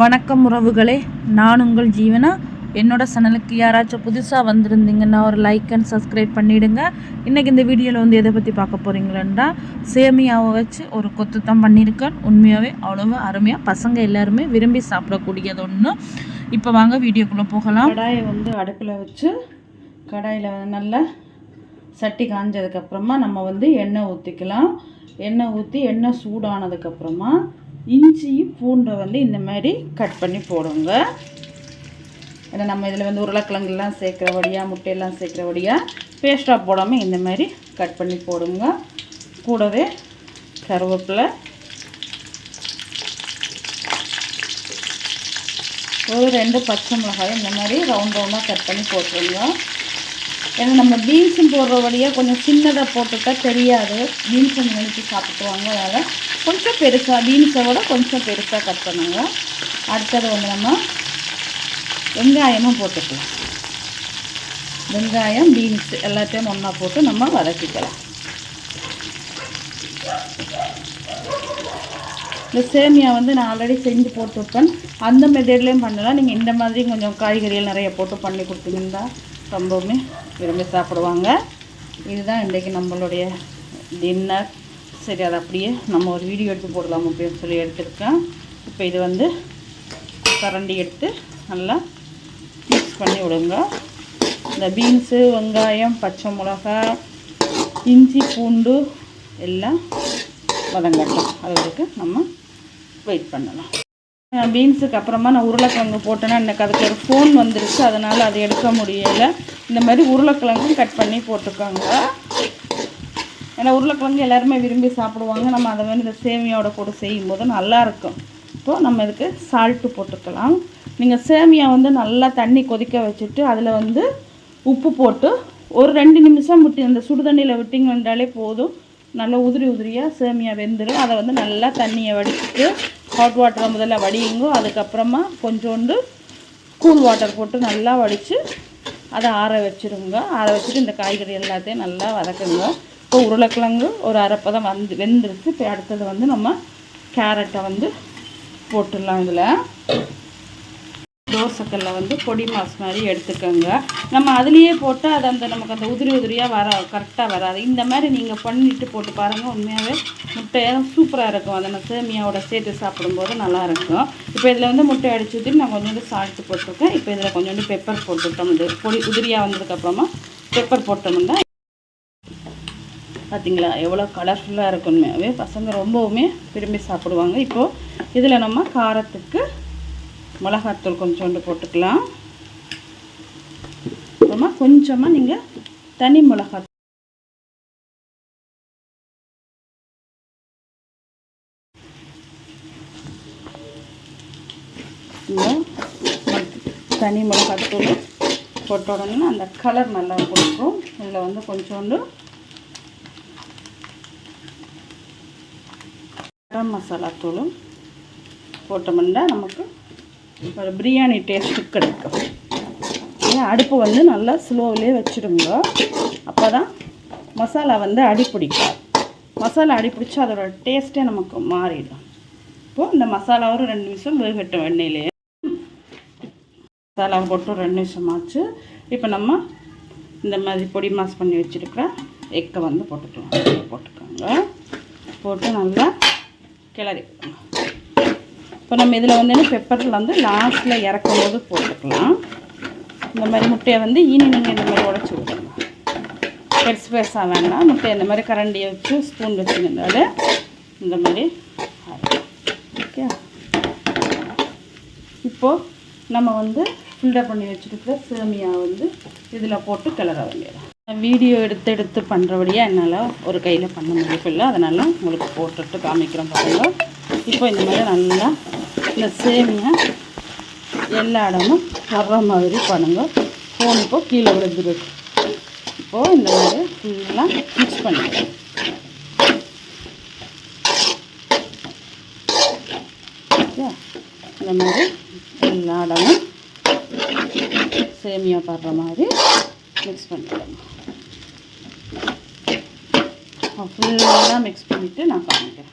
வணக்கம் உறவுகளே. நான் உங்கள் ஜீவனா? என்னோட சேனலுக்கு யாராச்சும் புதுசாக வந்திருந்தீங்கன்னா ஒரு லைக் அண்ட் சப்ஸ்கிரைப் பண்ணிவிடுங்க இன்றைக்கி இந்த வீடியோவில் வந்து எதை பற்றி பார்க்க போகிறீங்களா சேமியாவை வச்சு ஒரு கொத்து தான் பண்ணியிருக்கேன். உண்மையாகவே அவ்வளோ அருமையாக பசங்க எல்லாருமே விரும்பி சாப்பிடக்கூடியது ஒன்று இப்போ வாங்க வீடியோக்குள்ளே போகலாம். கடாயை வந்து அடுப்பில் வச்சு கடாயில் நல்லா சட்டி காஞ்சதுக்கப்புறமா நம்ம வந்து எண்ணெய் ஊற்றிக்கலாம் எண்ணெய் ஊற்றி எண்ணெய் சூடானதுக்கப்புறமா இஞ்சியும் பூண்டை வந்து இந்த மாதிரி கட் பண்ணி போடுங்க. ஏன்னா நம்ம இதில் வந்து உருளைக்கிழங்குலாம் சேர்க்குறபடியாக முட்டையெல்லாம் சேர்க்குறபடியாக பேஸ்ட்டாக போடாமல் இந்த மாதிரி கட் பண்ணி போடுங்க. கூடவே கருவேப்பிலை. ஒரு ரெண்டு பச்சை மிளகாய் இந்த மாதிரி ரவுண்ட் ரவுண்டாக கட் பண்ணி போட்டுருங்க. ஏன்னா நம்ம பீன்ஸும் போடுறபடியாக கொஞ்சம் சின்னதாக போட்டுட்டா தெரியாது. பீன்ஸை நினைச்சு சாப்பிட்டுவாங்க அதனால் கொஞ்சம் பெருசாக பீன்ஸை விட கொஞ்சம் பெருசாக கட் பண்ணுங்க. அடுத்தது வந்து நம்ம வெங்காயமும் போட்டுக்கலாம். வெங்காயம் பீன்ஸ் எல்லாத்தையும் ஒன்றா போட்டு நம்ம வதக்கிக்கலாம். இந்த சேமியா வந்து நான் ஆல்ரெடி செஞ்சு போட்டுருப்பேன். அந்த மெத்தட்லேயும் பண்ணலாம். நீங்கள் இந்த மாதிரி கொஞ்சம் காய்கறிகள் நிறைய போட்டு பண்ணி கொடுத்தீங்கன்னா ரொம்பவுமே விரும்பி சாப்பிடுவாங்க. இதுதான் இன்றைக்கி நம்மளுடைய டின்னர் சரி அதை அப்படியே நம்ம ஒரு வீடியோ எடுத்து போடலாம் அப்படின்னு சொல்லி எடுத்துருக்கேன். இப்போ இது வந்து கரண்டி எடுத்து நல்லா மிக்ஸ் பண்ணி விடுங்க. இந்த பீன்ஸு வெங்காயம் பச்சை மிளகா இஞ்சி பூண்டு எல்லாம் வதங்கட்டும். அது வரைக்கும் நம்ம வெயிட் பண்ணலாம். பீன்ஸுக்கு அப்புறமா நான் உருளைக்கிழங்கு போட்டேன்னா எனக்கு அதுக்கு ஒரு ஃபோன் வந்துருச்சு அதனால் அதை எடுக்க முடியலை. இந்த மாதிரி உருளைக்கிழங்கும் கட் பண்ணி போட்டுக்கோங்க ஏன்னா உருளைக்கிழங்கு எல்லாருமே விரும்பி சாப்பிடுவாங்க. நம்ம அதை வந்து இந்த சேமியாவோட கூட செய்யும்போது நல்லாயிருக்கும் இப்போது நம்ம இதுக்கு சால்ட்டு போட்டுக்கலாம். நீங்கள் சேமியா வந்து நல்லா தண்ணி கொதிக்க வச்சுட்டு அதில் வந்து உப்பு போட்டு ஒரு ரெண்டு நிமிஷம் விட்டு அந்த சுடுதண்ணியில் விட்டிங்க வந்தாலே போதும். நல்லா உதிரி உதிரியாக சேமியா வெந்துடும் அதை வந்து நல்லா தண்ணியை வடிச்சிட்டு ஹாட் வாட்டரை முதல்ல வடியுங்க அதுக்கப்புறமா கொஞ்சோண்டு கூல் வாட்டர் போட்டு நல்லா வடித்து அதை ஆற வச்சுருங்க. ஆற வச்சுட்டு இந்த காய்கறி எல்லாத்தையும் நல்லா வதக்குங்க. இப்போ உருளைக்கிழங்கு ஒரு அரைப்பதம் வந்து வெந்துருச்சு. இப்போ அடுத்தது வந்து நம்ம கேரட்டை வந்து போட்டுடலாம் இதில். தோசைக்கல்ல வந்து பொடி மாஸ் மாதிரி எடுத்துக்கோங்க. நம்ம அதுலேயே போட்டால் அது அந்த நமக்கு அந்த உதிரி உதிரியாக வர கரெக்டாக வராது. இந்த மாதிரி நீங்கள் பண்ணிட்டு போட்டு பாருங்கள் உண்மையாகவே முட்டையெல்லாம் சூப்பராக இருக்கும். அதை நான் சேமியாவோட சேர்த்து சாப்பிடும்போது நல்லாயிருக்கும் இப்போ இதில் வந்து முட்டை அடிச்சு ஊற்றி நான் கொஞ்சோண்டு சால்ட்டு போட்டிருக்கேன். இப்போ இதில் கொஞ்சோண்டு பெப்பர் போட்டுவிட்டோம் இது பொடி உதிரியாக வந்ததுக்கப்புறமா பெப்பர் போட்டோம்னா பார்த்தீங்களா எவ்வளோ கலர்ஃபுல்லாக இருக்கும் பசங்க ரொம்பவுமே விரும்பி சாப்பிடுவாங்க. இப்போது இதில் நம்ம காரத்துக்கு மிளகாத்தூள் கொஞ்சோண்டு போட்டுக்கலாம். அப்புறமா கொஞ்சமாக நீங்கள் தனி மிளகாத்தூள். தனி மிளகாத்தூள் போட்ட உடனே அந்த கலர் நல்லா கொடுக்கும். இதில் வந்து கொஞ்சோண்டு கரம் மசாலா தூளும் போட்டோம்னா நமக்கு ஒரு பிரியாணி டேஸ்ட்டு கிடைக்கும். ஏன் அடுப்பு வந்து நல்லா ஸ்லோவிலே வச்சுடுங்க. அப்போ தான் மசாலா வந்து அடி மசாலா அடி பிடிச்சா அதோட டேஸ்ட்டே நமக்கு மாறிடும். இப்போது இந்த மசாலாவும் ரெண்டு நிமிஷம் வேகட்டும் எண்ணெயிலே. மசாலா போட்டு ரெண்டு நிமிஷம் ஆச்சு. இப்போ நம்ம இந்த மாதிரி பொடி மாஸ் பண்ணி வச்சுருக்கிற எக்கை வந்து போட்டுக்கலாம். போட்டுக்கோங்க. போட்டு நல்லா கிளறி இப்போ நம்ம இதில் வந்து பெப்பரில் வந்து லாஸ்ட்டில் இறக்கும் போது போட்டுக்கலாம். இந்த மாதிரி முட்டையை வந்து இனி நீங்கள் இந்த மாதிரி உடச்சி விடணும். பெருசு பெருசாக வேண்டாம். முட்டையை இந்த மாதிரி கரண்டியை வச்சு ஸ்பூன் வச்சுருந்தாலே இந்த மாதிரி ஓகே இப்போது நம்ம வந்து ஃபில்டர் பண்ணி வச்சுருக்கிற சேமியா வந்து இதில் போட்டு கிளற வேண்டியது வீடியோ எடுத்து எடுத்து பண்ணுறபடியாக என்னால் ஒரு கையில் பண்ண முடியல அதனால் உங்களுக்கு போட்டுட்டு காமிக்கிறோம் பாருங்கள் இப்போ இந்த மாதிரி நல்லா இந்த சேமியா எல்லா இடமும் வர்ற மாதிரி பண்ணுங்க. ஃபோன் இப்போ கீழே விழுந்துருக்கு இப்போது இந்த மாதிரி ஃபுல்லாக மிக்ஸ் பண்ணிக்கலாம் ஓகே? இந்த மாதிரி எல்லா இடமும் சேமியா படுற மாதிரி மிக்ஸ் பண்ணிக்கலாம் ஃபுல்லாக மிக்ஸ் பண்ணிவிட்டு நான் காமிக்கிறேன்.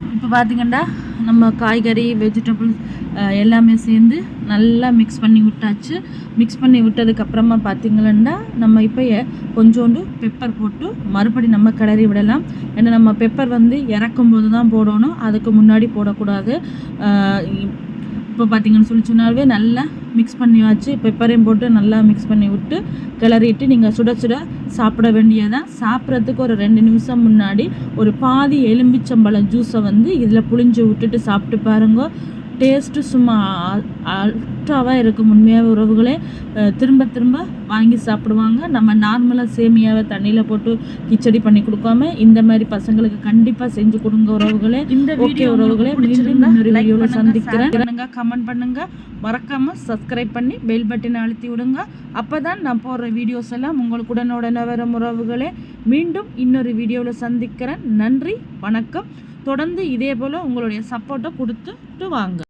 இப்போ பார்த்தீங்கன்னா நம்ம காய்கறி வெஜிடபிள்ஸ் எல்லாமே சேர்ந்து நல்லா மிக்ஸ் பண்ணி விட்டாச்சு. மிக்ஸ் பண்ணி விட்டதுக்கப்புறமா பார்த்தீங்கன்னா நம்ம இப்போ எ- கொஞ்சோண்டு பெப்பர் போட்டு மறுபடி நம்ம கிளறி விடலாம். ஏன்னா நம்ம பெப்பர் வந்து இறக்கும் போது தான் போடணும். அதுக்கு முன்னாடி போடக்கூடாது. இப்போ பார்த்தீங்கன்னு சொல்லி சொன்னாவே நல்லா மிக்ஸ் பண்ணி வச்சு பெப்பரையும் போட்டு நல்லா மிக்ஸ் பண்ணி விட்டு கிளறிட்டு நீங்கள் சுட சுட சாப்பிட வேண்டியதான் சாப்பிட்றதுக்கு ஒரு ரெண்டு நிமிஷம் முன்னாடி ஒரு பாதி எலும்பிச்சம்பழம் ஜூஸை வந்து இதில் புளிஞ்சு விட்டுட்டு சாப்பிட்டு பாருங்க. டேஸ்ட்டு சும்மா அல்ட்ராவாக இருக்கும். உண்மையாக உறவுகளே. திரும்ப திரும்ப வாங்கி சாப்பிடுவாங்க. நம்ம நார்மலாக சேமியாவை தண்ணியில் போட்டு கிச்சடி பண்ணி கொடுக்காம இந்த மாதிரி பசங்களுக்கு கண்டிப்பாக செஞ்சு கொடுங்க உறவுகளே. இந்த வீடியோ உறவுகளே மீண்டும் வீடியோவில் சந்திக்கிறேன். கமெண்ட் பண்ணுங்க மறக்காம சப்ஸ்கிரைப் பண்ணி பெல் பட்டனை அழுத்தி விடுங்க. அப்பதான் நான் போடுற வீடியோஸ் எல்லாம் உங்களுக்கு உடனுடனே வரும் உறவுகளே. மீண்டும் இன்னொரு வீடியோவில் சந்திக்கிறேன். நன்றி வணக்கம். தொடர்ந்து இதே போல் உங்களுடைய சப்போர்ட்டை கொடுத்துட்டு வாங்க.